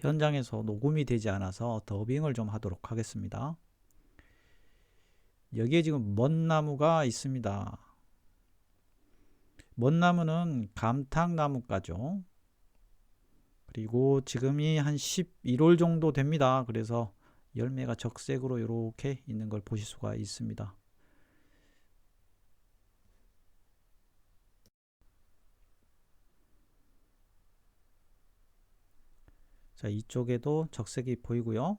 현장에서 녹음이 되지 않아서 더빙을 좀 하도록 하겠습니다. 여기에 지금 먼 나무가 있습니다. 먼 나무는 감탕나무가죠. 그리고 지금이 한 11월 정도 됩니다. 그래서 열매가 적색으로 이렇게 있는 걸 보실 수가 있습니다. 자, 이쪽에도 적색이 보이고요.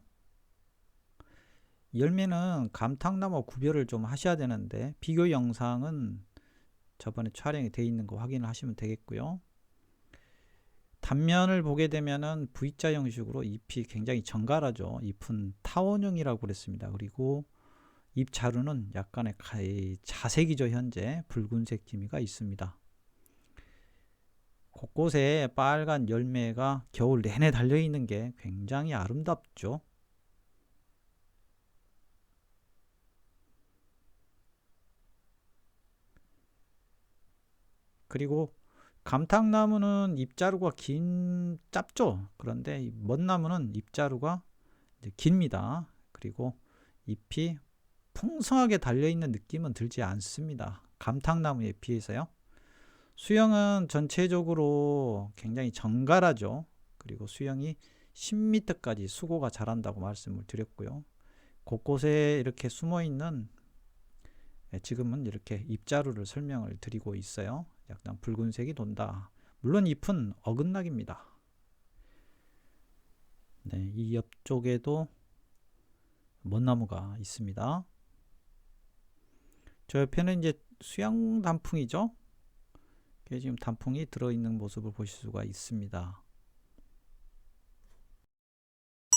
열매는 감탕나무 구별을 좀 하셔야 되는데 비교 영상은 저번에 촬영이 되어 있는 거 확인을 하시면 되겠고요. 단면을 보게 되면은 V자 형식으로 잎이 굉장히 정갈하죠. 잎은 타원형이라고 그랬습니다. 그리고 잎 자루는 약간의 자색이죠. 현재 붉은색 기미가 있습니다. 곳곳에 빨간 열매가 겨울 내내 달려 있는 게 굉장히 아름답죠. 그리고 감탕나무는 잎자루가 긴 짧죠. 그런데 먼 나무는 잎자루가 깁니다. 그리고 잎이 풍성하게 달려 있는 느낌은 들지 않습니다. 감탕나무에 비해서요. 수영은 전체적으로 굉장히 정갈하죠. 그리고 수영이 10m까지 수고가 자란다고 말씀을 드렸고요. 곳곳에 이렇게 숨어 있는 예, 지금은 이렇게 잎자루를 설명을 드리고 있어요. 약간 붉은색이 돈다. 물론 잎은 어긋나기입니다. 네, 이 옆쪽에도 먼나무가 있습니다. 저 옆에는 이제 수양 단풍이죠. 지금 단풍이 들어있는 모습을 보실 수가 있습니다.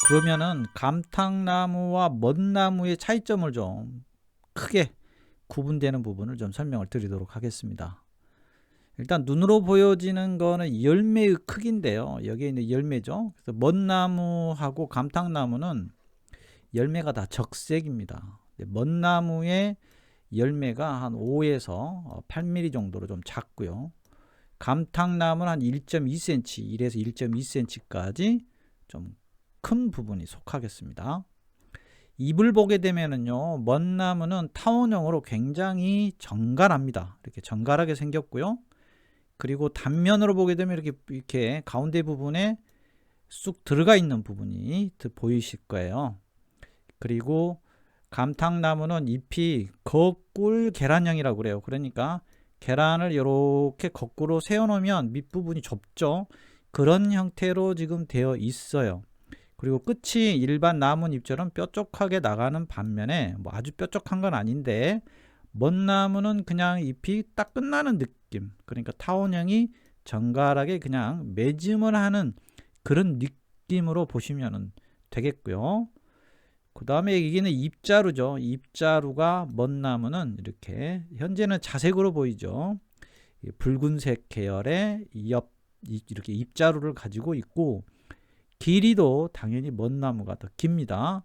그러면은 감탕나무와 먼나무의 차이점을 좀 크게 구분되는 부분을 좀 설명을 드리도록 하겠습니다. 일단 눈으로 보여지는 거는 열매의 크기인데요. 여기에 있는 열매죠. 그래서 먼나무하고 감탕나무는 열매가 다 적색입니다. 먼나무의 열매가 한 5에서 8mm 정도로 좀 작고요. 감탕나무는 한 1.2cm, 1에서 1.2cm까지 좀 큰 부분이 속하겠습니다. 잎을 보게 되면은요, 먼 나무는 타원형으로 굉장히 정갈합니다. 이렇게 정갈하게 생겼고요. 그리고 단면으로 보게 되면 이렇게 이렇게 가운데 부분에 쑥 들어가 있는 부분이 보이실 거예요. 그리고 감탕나무는 잎이 거꿀 계란형이라고 그래요. 그러니까 계란을 이렇게 거꾸로 세워 놓으면 밑부분이 좁죠. 그런 형태로 지금 되어 있어요. 그리고 끝이 일반 나뭇잎처럼 뾰족하게 나가는 반면에 뭐 아주 뾰족한 건 아닌데 먼 나무는 그냥 잎이 딱 끝나는 느낌. 그러니까 타원형이 정갈하게 그냥 매짐을 하는 그런 느낌으로 보시면 되겠고요. 그 다음에 여기는 잎자루죠. 잎자루가 먼 나무는 이렇게 현재는 자색으로 보이죠. 붉은색 계열의 옆 이렇게 잎자루를 가지고 있고 길이도 당연히 먼 나무가 더 깁니다.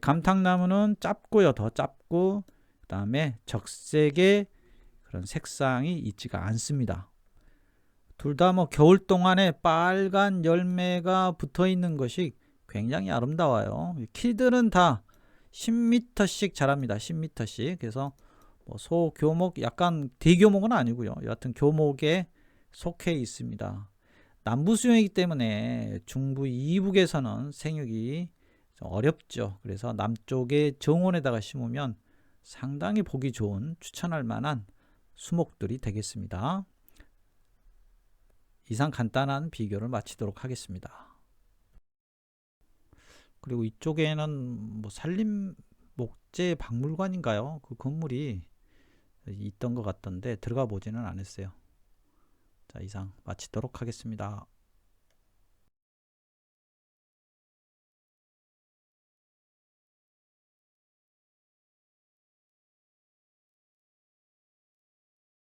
감탕나무는 짧고요. 더 짧고 그 다음에 적색의 그런 색상이 있지가 않습니다. 둘 다 뭐 겨울 동안에 빨간 열매가 붙어 있는 것이 굉장히 아름다워요. 키들은 다 10m씩 자랍니다. 10m씩. 그래서 뭐 소교목 약간 대교목은 아니고요. 여하튼 교목에 속해 있습니다. 남부 수용이기 때문에 중부 이북에서는 생육이 어렵죠. 그래서 남쪽의 정원에다가 심으면 상당히 보기 좋은 추천할 만한 수목들이 되겠습니다. 이상 간단한 비교를 마치도록 하겠습니다. 그리고 이쪽에는 뭐 산림 목재 박물관인가요? 그 건물이 있던 것 같던데 들어가 보지는 않았어요. 자, 이상 마치도록 하겠습니다.